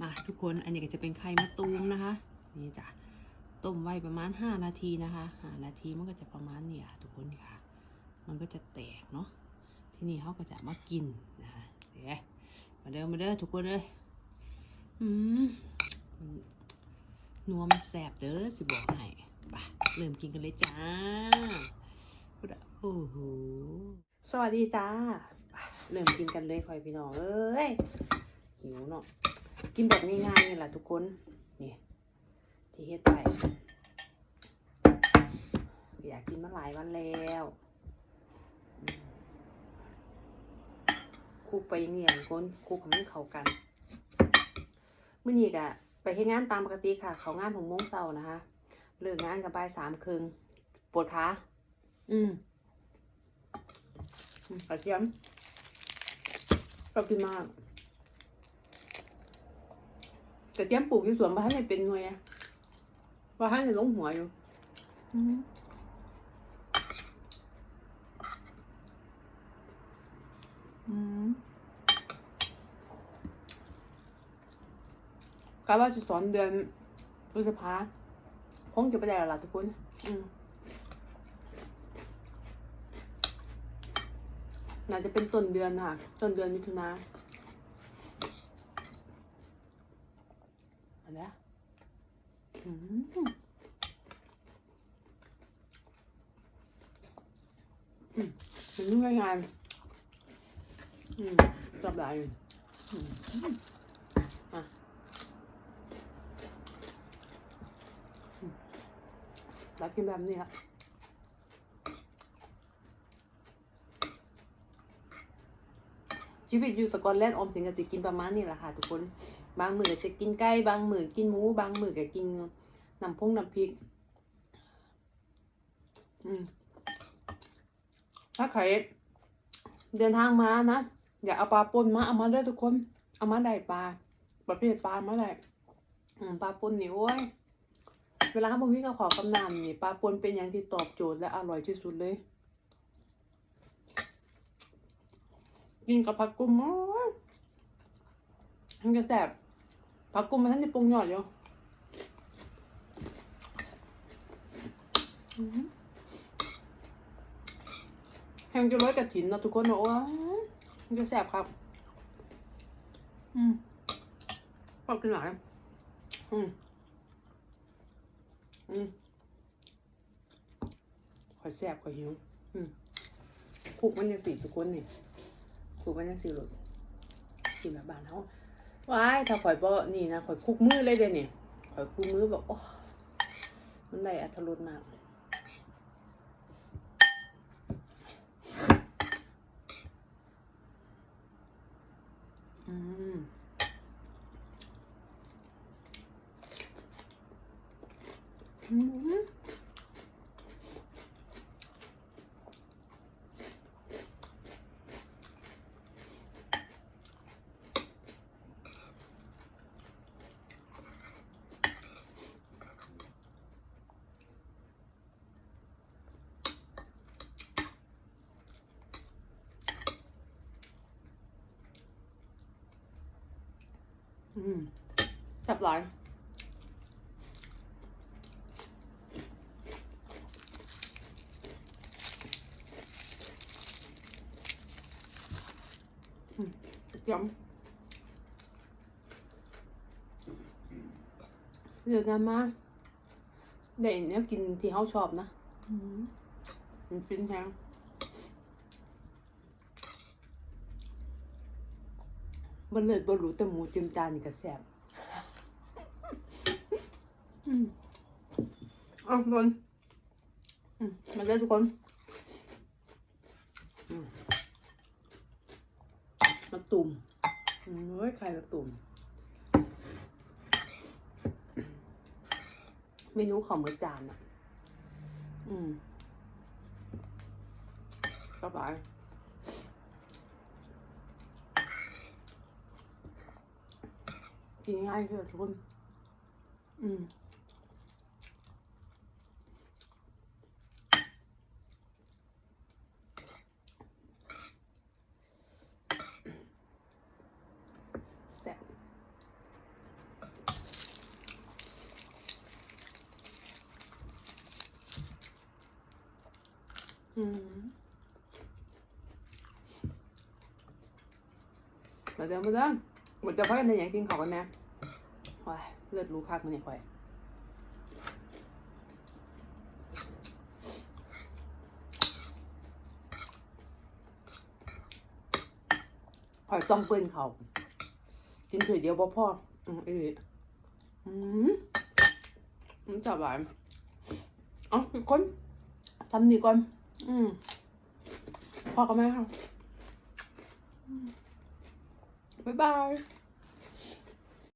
มาทุกคนอันนี้ก็จะเป็นไข่มะตูมนะคะ นี่จ้ะต้มไว้ประมาณห้านาทีนะคะห้านาทีมันก็จะประมาณเนี่ยทุกคนค่ะ มันก็จะแตกเนาะทีนี้เขาก็จะมากินนะคะเดี๋ยวมาเด้อมาเด้อทุกคนเลยอืมนัวมันแสบเด้อสิบอกให้ไปเริ่มกินกันเลยจ้าพุดะโอ้โหสวัสดีจ้าไปเริ่มกินกันเลยคอยพี่น้องเอ้ยหิวเนาะ กินแบบง่ายๆนี่แหละทุกคนนี่ที่เฮ็ดไปอยากกินมาหลายวันแล้วอืมคลุกไปอย่างเงี้ยทุกคนคลุกให้มันเข้ากันมื่อนี้กะไปเฮ็ดงานตามปกติค่ะ เขางานหกโมงเช้านะคะเลิกงานกันบ่ายสามครึ่งปวดขาอืมอืมกระเทียมชอบกินมาก กระเทียมปลูกอยู่สวนบ้านเนี่ยเป็นหน่วยอะบ้านเนี่ยลงหัวอยู่อืมอืมกะว่าจะสอนเดือนพฤษภาคงจะไปได้แล้วล่ะทุกคน อืมน่าจะเป็นต้นเดือนค่ะ ต้นเดือนมิถุนา นะถึงยอืมอืมเป็นง่ายง่ายๆอืมชอบหลายอยู่อืมอะรักกินแบบนี้ครับ ชีวิตอยู่สกอตแลนด์ออมสินก็จะกินประมาณนี้แหละค่ะทุกคนบางมือก็จะกินไก่บางมือกินหมูบางมือก็กินน้ำพงน้ำพริก อืมถ้าใครเดินทางมานะอย่าเอาปลาปนมาเอามาด้วยทุกคน เอามาได้ปลาประเภทปลามาได้ปลาปนนี่โอ้ยเวลาพวกพี่ก็ขอกำนำนี่ปลาปนเป็นอย่างที่ตอบโจทย์และอร่อยที่สุดเลย กินกับผักกุ้งโอ้ยมันจะแสบผักกุ้งมันท่านจะปรุงหยอดอยู่อื้อหือแห้งจะร้อยกระถินนะทุกคนนะโอ้ยมันจะแสบครับ อืมชอบกินหลายอืมอืมขอแสบขอหิว อืมคุกมันจะสีทุกคนนี่ คลุกมันจะสีหลุดสีแบบบานเขาว้ายถ้าข่อยบ่นี่นะข่อยคลุกมือเลยเด้เนี่ยข่อยคลุกมือแบบโอ้มันได้อัตรสมากอืมอืม อืมแซ่บหลายอืมยำเลือกงานมาได้เนี่ยกินที่เขาชอบนะ อืมมันฟินแฮง บนเลิศบนหรูแต่หมูเต็มจานนี่ก็แซ่บอืมเอะนนอืมมาเลยทุกคนอืมมะตุ่มอืมเฮ้ยไข่มะตุ่ม เมนูของมื้อจานอะ อืมสบาย กินง่ายเลยทุกคน อืมอืมมาเดิมมาเดิม หมดจะพักกันในอย่างกินเขาวกันน่ว้าเลือดรู้คักมันเนี่ยควายหอยต้มเปื้อนเขา กินถ้วยเดียวบ่พ่ออืมอืมอืมจับหลายอ๋อคนทำนี่ก่อน อืมพอกันไหมคะ 拜拜。